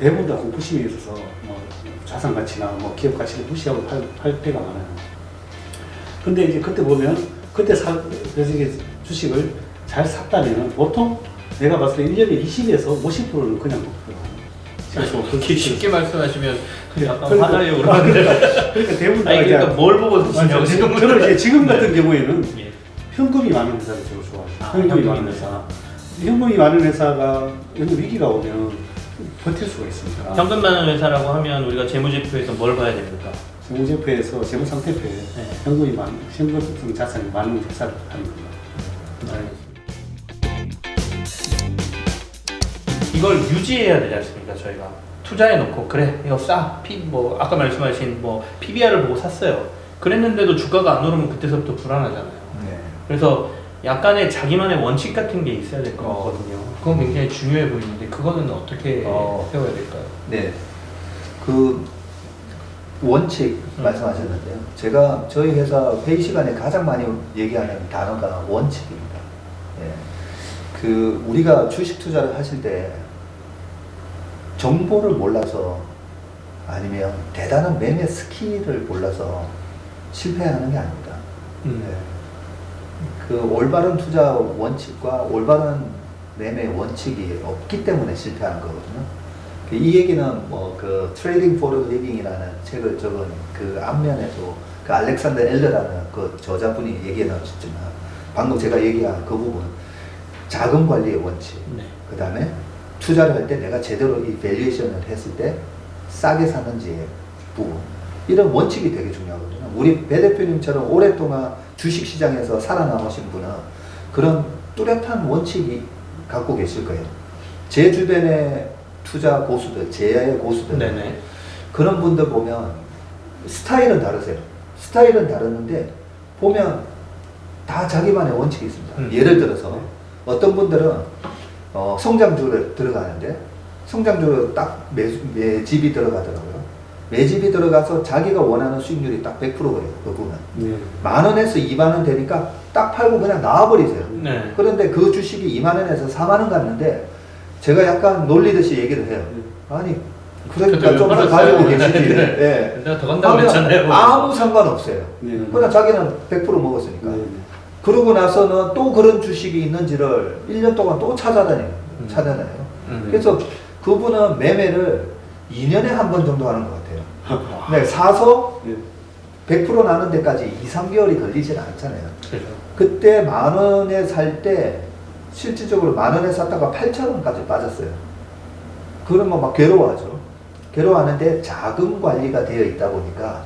대부분 다 공포심에 있어서 뭐 자산 가치나 뭐 기업 가치를 무시하고 팔, 팔 때가 많아요. 근데 이제 그때 보면 그때 사 그래서 이게 주식을 잘 샀다면 보통 내가 봤을 때 1년에 20에서 50%는 그냥 먹더라고요. 그 그렇게 쉽게 말씀하시면 약간 그러니까- 화나려고 그러는데 그러니까 대부분 다 아니 그러니까 뭘 보고 맞아요. 지금 저는 이제 지금 같은 경우에는 예. 현금이 많은 회사를 제일 좋아해요. 아, 현금이 현금이 많은 회사. 현금이 많은 회사가 위기가 오면 버틸 수가 있습니다. 현금 많은 회사라고 하면 우리가 재무제표에서 뭘 봐야 됩니까? 재무제표에서 재무상태표에 네. 현금이 많은 현금성 자산이 많은 회사를 하는 겁니다. 이걸 유지해야 되지 않습니까 저희가 투자해 놓고 그래 이거 싸 P 뭐 아까 말씀하신 뭐 PBR을 보고 샀어요 그랬는데도 주가가 안 오르면 그때서부터 불안하잖아요 네. 그래서 약간의 자기만의 원칙 같은 게 있어야 될 것 어. 같거든요 그건 굉장히 중요해 보이는데 그거는 어떻게 어. 세워야 될까요? 네. 그 원칙 음. 말씀하셨는데요. 제가 저희 회사 회의 시간에 가장 많이 얘기하는 단어가 원칙입니다. 예. 그 우리가 주식 투자를 하실 때 정보를 몰라서 아니면 대단한 매매 스킬을 몰라서 실패하는 게 아닙니다. 음. 네. 그 올바른 투자 원칙과 올바른 매매 원칙이 없기 때문에 실패하는 거거든요. 그이 얘기는 뭐 그 트레이딩 포르 리빙이라는 책을 적은 그 앞면에도 그 알렉산더 엘러라는 그 저자분이 얘기해 놓으셨지만 방금 제가 얘기한 그 부분 자금 관리의 원칙 네. 그 다음에 투자를 할 때 내가 제대로 이 밸류에이션을 했을 때 싸게 사는지의 부분 이런 원칙이 되게 중요하거든요. 우리 배 대표님처럼 오랫동안 주식 시장에서 살아남으신 분은 그런 뚜렷한 원칙이 갖고 계실 거예요. 제 주변에 투자 고수들, 제야의 고수들 네네 그런 분들 보면 스타일은 다르세요. 스타일은 다르는데 보면 다 자기만의 원칙이 있습니다. 음. 예를 들어서 네. 어떤 분들은 어, 성장주를 들어가는데 성장주로 딱 매, 매집이 들어가더라고요. 매집이 들어가서 자기가 원하는 수익률이 딱 100%예요. 그분은 네. 만 원에서 2만 원 되니까 딱 팔고 그냥 나와버리세요. 네. 그런데 그 주식이 2만 원에서 4만 원 갔는데 제가 약간 놀리듯이 얘기를 해요. 아니 그러니까 좀더왜 가지고? 계시지. 네. 예. 내가 더 간다고 했잖아요 아무 상관없어요. 네. 그냥 자기는 100% 먹었으니까. 네. 그러고 나서는 또 그런 주식이 있는지를 1년 동안 또 찾아다녀요. 음. 찾아다녀요. 음. 그래서 그분은 매매를 2년에 한 번 정도 하는 것 같아요. 네, 사서 네. 100% 나는 데까지 2, 3개월이 걸리진 않잖아요. 그렇죠. 그때 만 원에 살 때 실질적으로 만 원에 샀다가 8천 원까지 빠졌어요. 그러면 막 괴로워하죠. 괴로워하는데 자금 관리가 되어 있다 보니까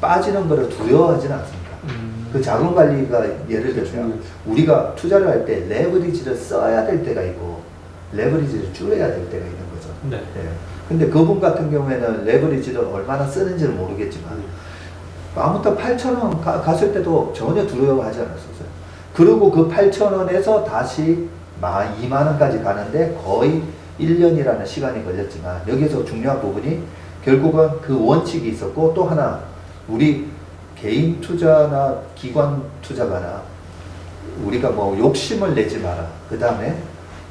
빠지는 거를 두려워하지는 않습니다. 음. 그 자금 관리가 예를 들면 음. 우리가 투자를 할 때 레버리지를 써야 될 때가 있고 레버리지를 줄여야 될 때가 있는 거죠. 네. 예. 근데 그분 같은 경우에는 레버리지를 얼마나 쓰는지는 모르겠지만 아무튼 8천 원 가- 갔을 때도 전혀 두려워하지 않았었어요. 그리고 그 8천 원에서 다시 마 2만 원까지 가는데 거의 1년이라는 시간이 걸렸지만 여기서 중요한 부분이 결국은 그 원칙이 있었고 또 하나 우리 개인 투자나 기관 투자가나 우리가 뭐 욕심을 내지 마라. 그 다음에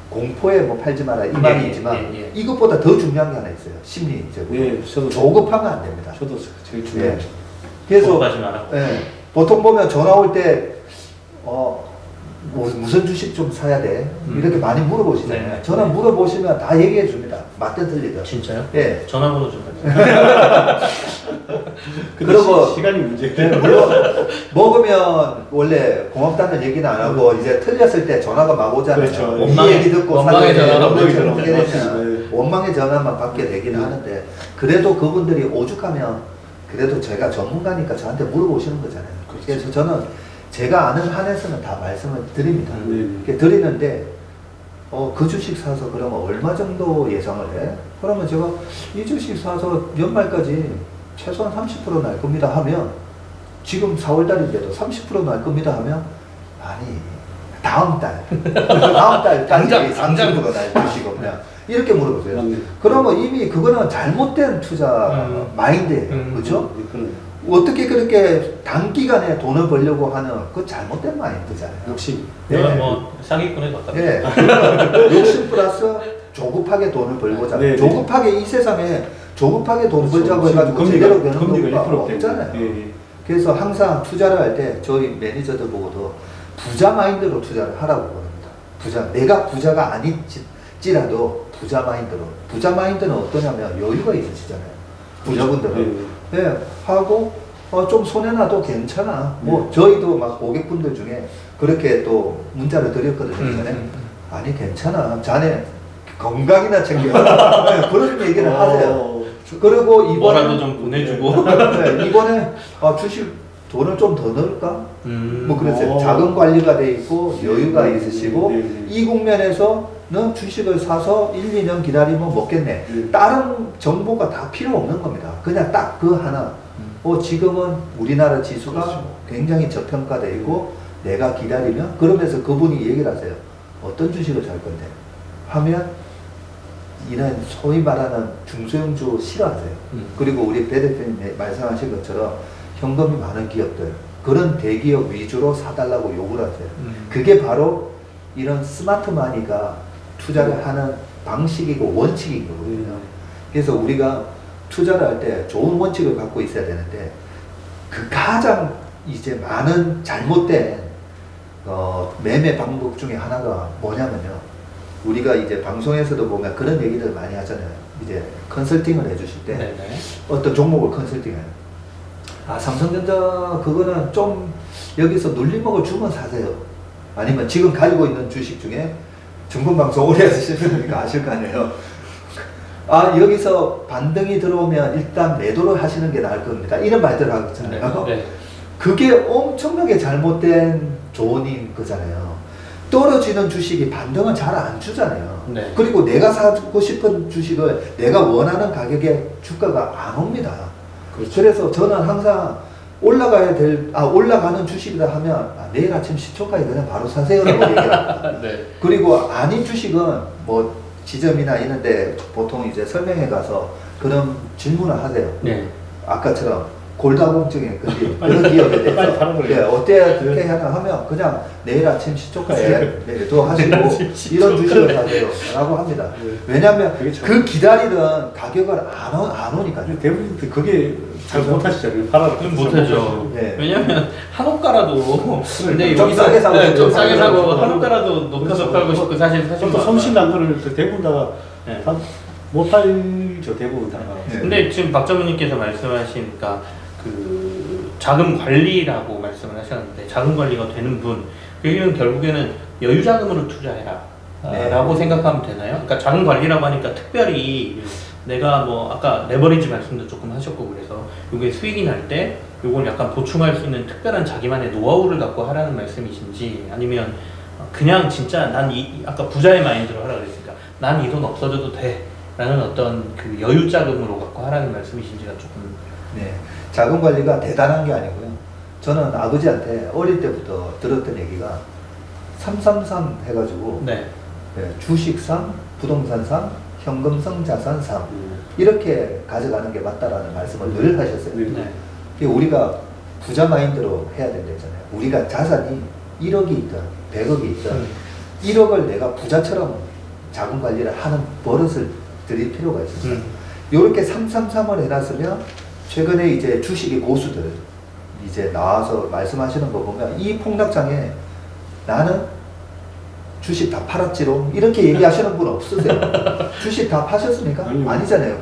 공포에 뭐 팔지 마라 이 예, 말이 예, 있지만 예, 예. 이것보다 더 중요한 게 하나 있어요. 심리적으로. 예, 저도 조급하면 안 됩니다. 저도 제일 예. 중요하죠. 그래서 조급하지 마라. 예, 보통 보면 전화 올때 어, 뭐, 무슨 주식 좀 사야 돼? 음. 이렇게 많이 물어보시잖아요. 네. 전화 물어보시면 다 얘기해 줍니다. 맞든 틀리든. 진짜요? 예. 전화번호 좀. 근데 그리고- 시, 시간이 문제예요. 네, 물론 먹으면 원래 고맙다는 얘기는 안 하고 이제 틀렸을 때 전화가 막 오잖아요. 그렇죠. 이 원망의- 얘기 듣고 원망의 사전에 전화가 원망의. 전화. 되면 네. 전화만 받게 되기는 네. 하는데 그래도 그분들이 오죽하면 그래도 제가 전문가니까 저한테 물어보시는 거잖아요. 그렇죠. 그래서 저는 제가 아는 한에서는 다 말씀을 드립니다. 네. 이렇게 드리는데 어, 그 주식 사서 그러면 얼마 정도 예상을 해? 그러면 제가 이 주식 사서 연말까지 최소한 30%날 겁니다 하면 지금 4월달인데도 30%날 겁니다 하면 아니 다음 달 다음 달까지 당장, 당장. 30%날 주식 없냐 이렇게 물어보세요. 맞네. 그러면 이미 그거는 잘못된 투자 음. 마인드예요. 음. 그렇죠? 네, 그런 어떻게 그렇게 단기간에 돈을 벌려고 하는 그 잘못된 마인드잖아요. 욕심. 네. 뭐 사기꾼에 가깝다. 예. 그러면 욕심 플러스 조급하게 돈을 벌고자 네, 네. 조급하게 이 세상에 조급하게 돈 벌자고 지금 해가지고 금리가- 제대로 되는 금리가 경우가 1% 때문에. 없잖아요. 예, 예. 그래서 항상 투자를 할 때 저희 매니저들 보고도 부자 마인드로 투자를 하라고 그럽니다. 부자 내가 부자가 아닐지라도 부자 마인드로 부자 마인드는 어떠냐면 여유가 있으시잖아요. 부자분들은 예, 네, 하고 어, 좀 손해나도 괜찮아. 뭐 네. 저희도 막 고객분들 중에 그렇게 또 문자를 드렸거든요. 음, 전에 음, 아니 괜찮아. 자네 건강이나 챙겨. 네, 그런 얘기를 하세요. 어, 그리고 이번에 뭐라도 좀 보내주고. 네, 이번에 아, 주식 돈을 좀 더 넣을까? 음. 뭐 그랬어요. 어. 자금 관리가 돼 있고 여유가 네, 있으시고 네, 네. 이 국면에서는 주식을 사서 1, 2년 기다리면 먹겠네. 네. 다른 정보가 다 필요 없는 겁니다. 그냥 딱 그 하나. 어, 지금은 우리나라 지수가 그렇죠. 굉장히 저평가되어 있고 내가 기다리면 그러면서 그분이 얘기를 하세요. 어떤 주식을 살 건데? 하면 이런 소위 말하는 중소형주 싫어하세요. 음. 그리고 우리 배 대표님 말씀하신 것처럼 현금이 많은 기업들 그런 대기업 위주로 사달라고 요구를 하세요. 음. 그게 바로 이런 스마트 마니가 투자를 하는 방식이고 원칙인 거거든요. 음. 그래서 우리가 투자를 할 때 좋은 원칙을 갖고 있어야 되는데 그 가장 이제 많은 잘못된 어, 매매 방법 중에 하나가 뭐냐면요. 우리가 이제 방송에서도 보면 그런 얘기들 많이 하잖아요. 이제 컨설팅을 해주실 때 네네. 어떤 종목을 컨설팅해요. 아 삼성전자 그거는 좀 여기서 눌림목을 주면 사세요. 아니면 지금 가지고 있는 주식 중에 증권방송 오래 하시니까 아실 거 아니에요. 아 여기서 반등이 들어오면 일단 매도를 하시는 게 나을 겁니다. 이런 말들을 하잖아요. 네. 그게 엄청나게 잘못된 조언인 거잖아요. 떨어지는 주식이 반등은 잘 안 주잖아요. 네. 그리고 내가 사고 싶은 주식을 내가 원하는 가격에 주가가 안 옵니다. 그렇죠. 그래서 저는 항상 올라가야 될, 아, 올라가는 주식이다 하면 아, 내일 아침 시초가에 그냥 바로 사세요라고 얘기를 합니다. 네. 그리고 아닌 주식은 뭐 지점이나 이런 데 보통 이제 설명회 가서 그런 질문을 하세요. 네. 아까처럼 골다공증에 그 그런 기업에 대해서. 예, 어떻게 하나 하면 그냥 내일 아침 시초가에 매도 하시고 이런 주식을 사세요 라고 합니다. 네. 왜냐하면 그 기다리는 가격을 안, 오, 안 오니까요. 대부분 그게 잘 못하시잖아요. 팔아 그건 못하죠. 네. 왜냐면 한옥가라도 근데 좀 여기서 싸게 사고 네. 좀 싸게 사고 그렇죠. 한옥가라도 높여서 팔고 싶고 사실 사실 또 성실한 거를 또 대부분 다 네. 다 못하죠. 대부분 다. 네. 근데 지금 박 전무님께서 말씀하시니까 그 자금 관리라고 말씀을 하셨는데 자금 관리가 되는 분 그게는 결국에는 여유 자금으로 투자해라. 네. 라고 생각하면 되나요? 그러니까 자금 관리라고 하니까 특별히 내가 뭐 아까 레버리지 말씀도 조금 하셨고 그래서 이게 수익이 날 때 이걸 약간 보충할 수 있는 특별한 자기만의 노하우를 갖고 하라는 말씀이신지 아니면 그냥 진짜 난 이 아까 부자의 마인드로 하라 그랬으니까 난 이 돈 없어져도 돼 라는 어떤 그 여유 자금으로 갖고 하라는 말씀이신지가 조금 네. 자금 관리가 대단한 게 아니고요. 저는 아버지한테 어릴 때부터 들었던 얘기가 333 해가지고 네. 네, 주식상, 부동산상, 현금성 자산상 음. 이렇게 가져가는 게 맞다라는 말씀을 늘 하셨어요. 네. 우리가 부자 마인드로 해야 된다잖아요. 우리가 자산이 1억이 있든 100억이 있든 음. 1억을 내가 부자처럼 자금 관리를 하는 버릇을 들일 필요가 있어요. 음. 이렇게 333을 해놨으면 최근에 이제 주식의 고수들 이제 나와서 말씀하시는 거 보면 이 폭락장에 나는 주식 다 팔았지롱 이렇게 얘기하시는 분 없으세요. 주식 다 파셨습니까? 아니요. 아니잖아요.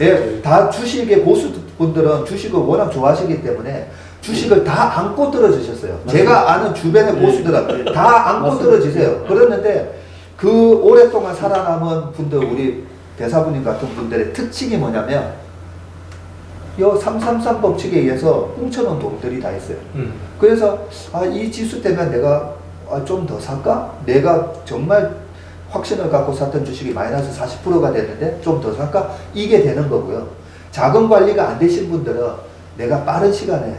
예, 다 주식의 고수분들은 주식을 워낙 좋아하시기 때문에 주식을 다 안고 떨어지셨어요. 제가 아는 주변의 네. 고수들은 다 안고 맞습니다. 떨어지세요. 그랬는데 그 오랫동안 살아남은 분들, 우리 대사부님 같은 분들의 특징이 뭐냐면 요333 법칙에 의해서 훔쳐놓은 돈들이 다 있어요. 음. 그래서 아, 이 지수 때문에 내가 아, 좀 더 살까? 내가 정말 확신을 갖고 샀던 주식이 마이너스 40%가 됐는데 좀 더 살까? 이게 되는 거고요. 자금 관리가 안 되신 분들은 내가 빠른 시간에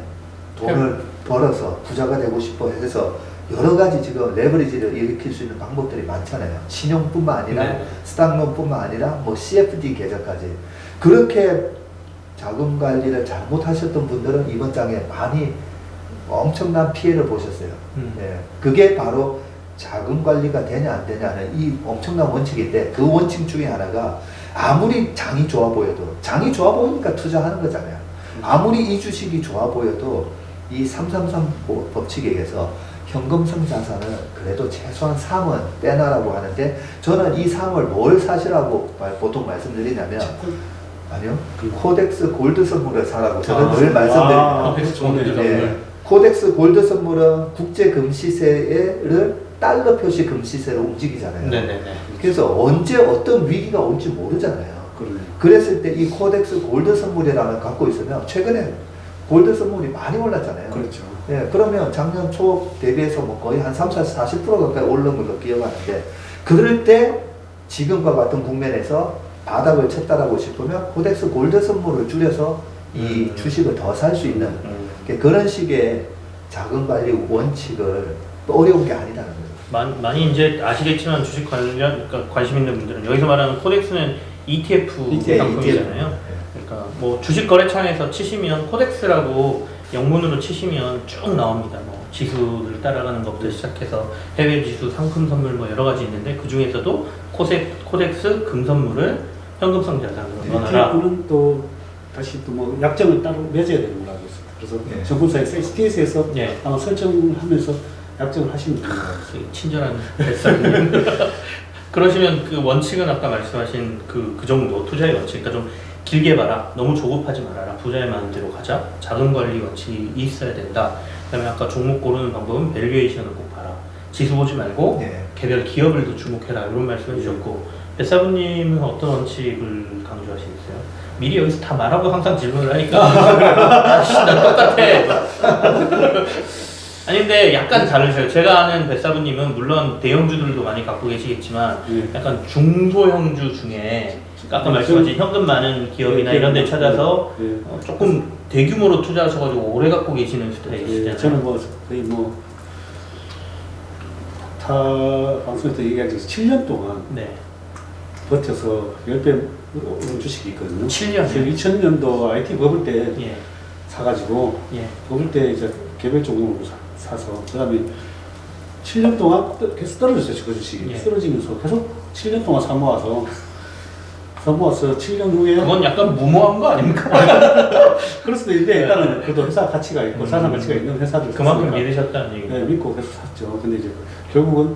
돈을 벌어서 부자가 되고 싶어 해서 여러 가지 지금 레버리지를 일으킬 수 있는 방법들이 많잖아요. 신용뿐만 아니라 네. 스탁론뿐만 아니라 뭐 CFD 계좌까지 그렇게 자금 관리를 잘못하셨던 분들은 이번 장에 많이 엄청난 피해를 보셨어요. 음. 네, 그게 바로 자금 관리가 되냐 안 되냐는 이 엄청난 원칙인데 그 원칙 중에 하나가 아무리 장이 좋아 보여도 장이 좋아 보이니까 투자하는 거잖아요. 아무리 이 주식이 좋아 보여도 이 333 법칙에 의해서 현금성 자산은 그래도 최소한 3은 빼놔라고 하는데 저는 이 3을 뭘 사시라고 말- 보통 말씀드리냐면 아니요 코덱스 골드 선물을 사라고 저는 아, 늘 아, 말씀드립니다. 네. 선물. 예. 코덱스 골드 선물은 국제 금시세를 달러 표시 금시세로 움직이잖아요. 네네네. 그래서 언제 어떤 위기가 올지 모르잖아요. 그러네요. 그랬을 때 이 코덱스 골드 선물이라는 걸 갖고 있으면 최근에 골드 선물이 많이 올랐잖아요. 그렇죠. 예, 그러면 작년 초 대비해서 뭐 거의 한 3, 40, 40% 가까이 오른 걸로 기억하는데 그럴 때 지금과 같은 국면에서 바닥을 쳤다라고 싶으면 코덱스 골드 선물을 줄여서 이 음. 주식을 더 살 수 있는 음. 그런 식의 자금 관리 원칙을 어려운 게 아니다는 거죠. 많이, 많이 이제 아시겠지만 주식 관련 그러니까 관심 있는 분들은 여기서 말하는 코덱스는 ETF ETF. 상품이잖아요. 그러니까 뭐 주식 거래창에서 치시면 코덱스라고 영문으로 치시면 쭉 나옵니다. 뭐 지수를 따라가는 것부터 시작해서 해외 지수, 상품 선물 뭐 여러 가지 있는데 그 중에서도 코덱스 금 선물을 현금성 자산으로 넣어놔라. ETF는 또 다시 또 뭐 약정을 따로 맺어야 되는 걸로 알고 있습니다. 그래서 예. 정부사에서 HTS에서 예. 아마 설정을 하면서 약정을 하시면 됩니다. 그 친절한 뱃살님. 그러시면 그 원칙은 아까 말씀하신 그, 그 정도 투자의 원칙, 그러니까 좀 길게 봐라. 너무 조급하지 말아라. 부자의 마음대로 가자. 자금 관리 원칙이 있어야 된다. 그다음에 아까 종목 고르는 방법은 밸류에이션을 꼭 봐라. 지수 보지 말고 네. 개별 기업을도 주목해라. 이런 말씀해 주셨고 뱃사부님은 어떤 원칙을 강조하시겠어요? 미리 여기서 다 말하고 항상 질문을 하니까 아씨 나 똑같아. 아니 근데 약간 다르셔요. 제가 아는 뱃사부님은 물론 대형주들도 많이 갖고 계시겠지만 예. 약간 중소형주 중에 아까 말씀하신 현금 많은 기업이나 이런 데 찾아서 예. 어, 조금 대규모로 투자하셔가지고 오래 갖고 계시는 스타일이시잖아요. 예, 저는 뭐 거의 뭐 타 방송에서 얘기한 지 7년 동안 네. 버텨서 10배 오른 주식이 있거든요. 7년? 2000년도 IT 버블 때 예. 사가지고 예. 버블 때 이제 개별 종목으로 사, 사서 그다음에 7년 동안 떠- 계속 떨어졌어요 그 주식이 예. 쓰러지면서 계속 7년 동안 사 모아서 사 모아서 7년 후에 그건 약간 무모한 거 아닙니까? 그럴 수도 있는데 일단은 그래도 회사 가치가 있고 자산 가치가 있는 회사들 그만큼 있으니까 믿으셨다는 얘기죠. 네, 믿고 계속 샀죠. 근데 이제 결국은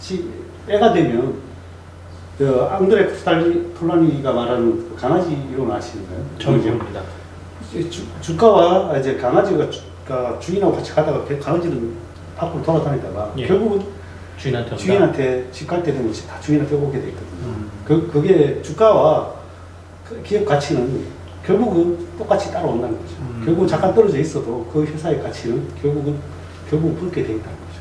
지, 애가 되면 그 앙드레 톨라니가 말하는 그 강아지 이론 아시는가요? 저는 모릅니다. 주, 주가와 이제 강아지가 주, 가 주인하고 같이 가다가 개- 강아지는 밖으로 돌아다니다가 예. 결국은 주인한테. 주인한테 집 갈 때 되면 다 주인한테 오게 돼 있거든요. 음. 그, 그게 주가와 그 기업 가치는 결국은 똑같이 따라온다는 거죠. 음. 결국은 잠깐 떨어져 있어도 그 회사의 가치는 결국은 결국 붙게 돼 있다는 거죠.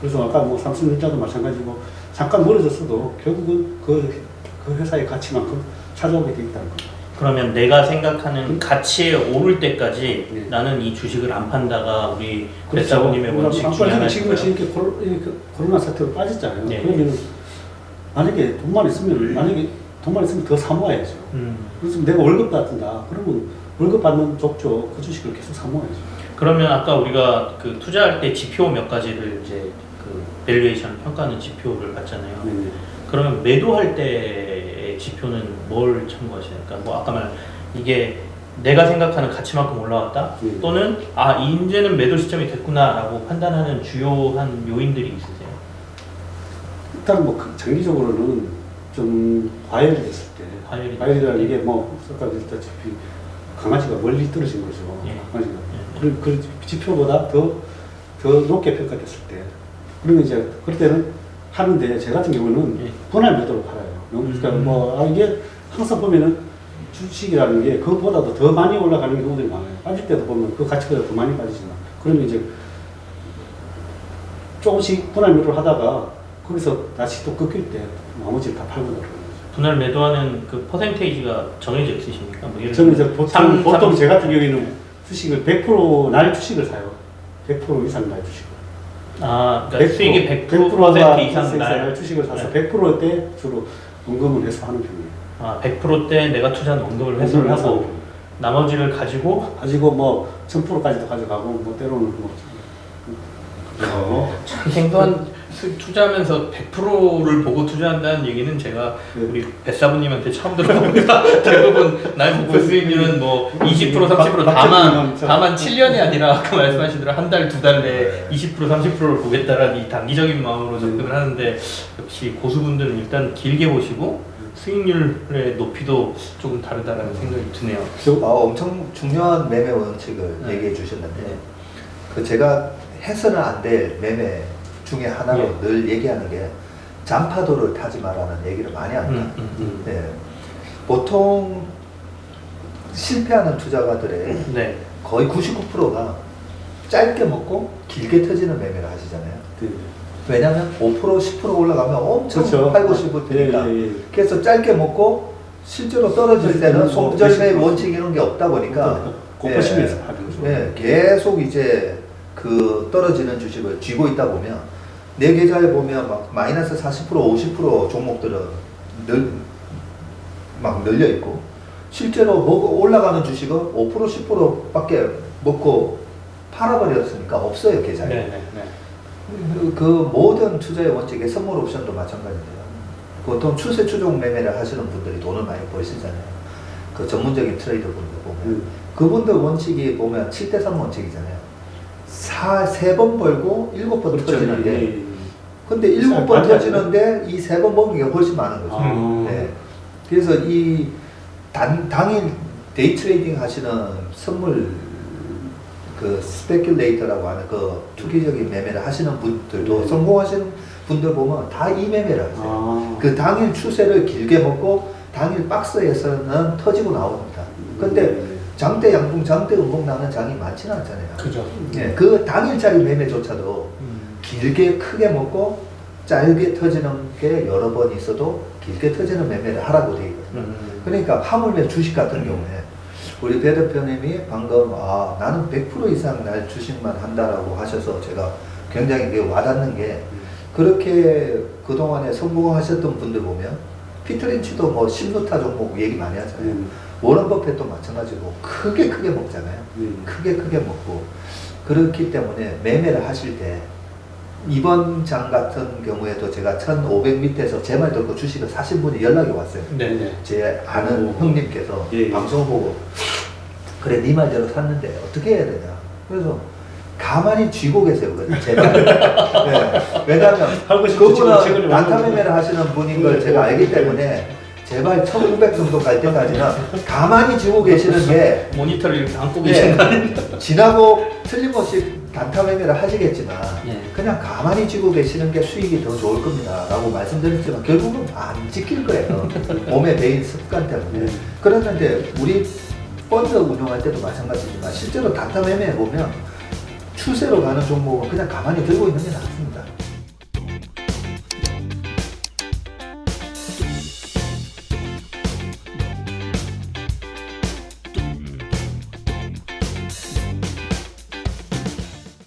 그래서 아까 뭐 삼성전자도 마찬가지고 잠깐 멀어졌어도 결국은 그, 그 회사의 가치만큼 찾아오게 돼 있다는 거죠. 그러면 내가 생각하는 가치에 오를 때까지 네. 나는 이 주식을 안 판다가 우리 그렇죠. 배사부님의 원칙 중에 지금 지금. 이렇게 코로- 이렇게 코로나 사태로 빠졌잖아요. 네. 그러면 만약에 돈만 있으면 만약에 돈만 있으면 더 사모아야죠. 음. 그래서 내가 월급 받는다. 그러면 월급 받는 족족 그 주식을 계속 사모아야죠. 그러면 아까 우리가 그 투자할 때 지표 몇 가지를 이제 그 밸류에이션 평가하는 지표를 봤잖아요. 네. 그러면 매도할 때의 지표는 뭘 참고하시니까 뭐 아까 말 이게 내가 생각하는 가치만큼 올라왔다 네. 또는 아 이제는 매도 시점이 됐구나라고 판단하는 주요한 요인들이 있으세요? 일단 뭐 그- 장기적으로는 좀 과열이 됐을 때 과열이 과열이라는 이게 뭐 아까 말했다시피 강아지가 멀리 떨어진 거죠. 예. 강아지가 예. 그, 그 지표보다 더, 더 높게 평가됐을 때 그러면 이제 그럴 때는 하는데 제 같은 경우는 예. 분할 매도로 팔아요. 너무 그러니까 음. 뭐 아, 이게 항상 보면은 주식이라는 게 그것보다도 더 많이 올라가는 경우들이 많아요. 빠질 때도 보면 그 가치보다 더 많이 빠지지만 그러면 이제 조금씩 분할 매도를 하다가 거기서 다시 또 꺾일 때 나머지를 다 팔고 나가는 거죠. 분할 매도하는 그 퍼센테이지가 정해져 있으십니까? 뭐 예를 저는 이제 보통, 삼- 보통 삼- 제 같은 경우에는 주식을 100%날 주식을 사요. 100% 이상 날 주식을. 아 그러니까 수익이 100% 100%가 이상 날 주식을 사서 네. 100%때 주로 원금을 해서 하는 편이에요. 아, 100%때 내가 투자한 원금을 회수를 원금을 해서 하고. 나머지를 가지고 가지고 뭐 1000%까지도 가져가고 뭐 때로는 뭐 생소한 수- 투자하면서 100%를 보고 투자한다는 얘기는 제가 네. 우리 뱃사부님한테 처음 들어봅니다. 대부분 날 보고 수익률은 뭐 20% 30% 박- 다만 다만 7년이 아니라 아까 말씀하신 대로 한 달 두 달 내에 네. 20% 30%를 보겠다라는 이 단기적인 마음으로 접근을 하는데 역시 고수분들은 일단 길게 보시고 수익률의 높이도 조금 다르다라는 생각이 드네요. 아, 엄청 중요한 매매 원칙을 네. 얘기해 주셨는데 네. 그 제가 해서는 안 될 매매 중에 하나로 예. 늘 얘기하는 게 잔파도를 타지 마라는 얘기를 많이 합니다. 음, 음, 음. 네. 보통 실패하는 투자가들의 네. 거의 99%가 짧게 먹고 길게 터지는 매매를 하시잖아요. 네. 왜냐하면 5% 10% 올라가면 엄청 그렇죠. 팔고 싶을 테니까 예, 예, 예. 그래서 짧게 먹고 실제로 떨어질 때는 뭐 손절매 배신- 원칙 이런 게 없다 보니까 고포심에서 예. 하는 거죠. 예, 계속 이제 그 떨어지는 주식을 쥐고 있다 보면 내 계좌에 보면 막 마이너스 40% 50% 종목들은 늘, 막 늘려 있고 실제로 먹고 올라가는 주식은 5% 10%밖에 먹고 팔아버렸으니까 없어요 계좌에. 네, 네, 네. 그- 그 모든 투자의 원칙에 선물 옵션도 마찬가지인데요. 보통 추세 추종 매매를 하시는 분들이 돈을 많이 벌시잖아요. 그 전문적인 트레이더 분들 보면 음. 그분들 원칙이 보면 7대3 원칙이잖아요. 사, 세번 벌고 일곱 번 그렇죠. 터지는데 예, 예. 근데 일곱 번 터지는데 이 세 번 먹은 게 훨씬 많은 거죠. 아. 네. 그래서 이 단, 당일 데이 트레이딩 하시는 선물 그 스페큘레이터라고 하는 그 투기적인 매매를 하시는 분들도 네. 성공하시는 분들 보면 다 이 매매를 하세요. 아. 그 당일 추세를 길게 먹고 당일 박스에서는 터지고 나옵니다. 근데 네. 장대 양봉, 장대 음봉 나는 장이 많지는 않잖아요. 그죠. 예, 그 당일짜리 매매조차도 음. 길게 크게 먹고 짧게 터지는 게 여러 번 있어도 길게 터지는 매매를 하라고 돼 있거든요. 음. 그러니까 화물매 주식 같은 경우에 우리 배 대표님이 방금 아 나는 100% 이상 날 주식만 한다라고 하셔서 제가 굉장히 그게 와닿는 게 그렇게 그동안에 성공하셨던 분들 보면 피트린치도 뭐 10루타 종목 얘기 많이 하잖아요. 음. 워런 버핏도 마찬가지고 크게 크게 먹잖아요. 음. 크게 크게 먹고 그렇기 때문에 매매를 하실 때 이번 장 같은 경우에도 제가 1500 밑에서 제 말 듣고 주식을 사신 분이 연락이 왔어요. 네, 네. 제 아는 오. 형님께서 예, 예. 방송 보고 그래 네 말대로 샀는데 어떻게 해야 되냐 그래서 가만히 쥐고 계세요 제발 네. 왜냐하면 하고 싶은 책을 그분은 난타 매매를 하시는 분인 걸 네, 제가 네, 알기 네. 때문에 제발 1900 정도 갈 때까지는 가만히 쥐고 계시는 게 모니터를 이렇게 안고 네. 계신 거 아니에요? 지나고 틀림없이 단타 매매를 하시겠지만 예. 그냥 가만히 쥐고 계시는 게 수익이 더 좋을 겁니다 라고 말씀드렸지만 결국은 안 지킬 거예요 몸에 배인 습관 때문에 네. 그랬는데 우리 펀드 운영할 때도 마찬가지지만 실제로 단타 매매해 보면 추세로 가는 종목은 그냥 가만히 들고 있는 게 낫습니다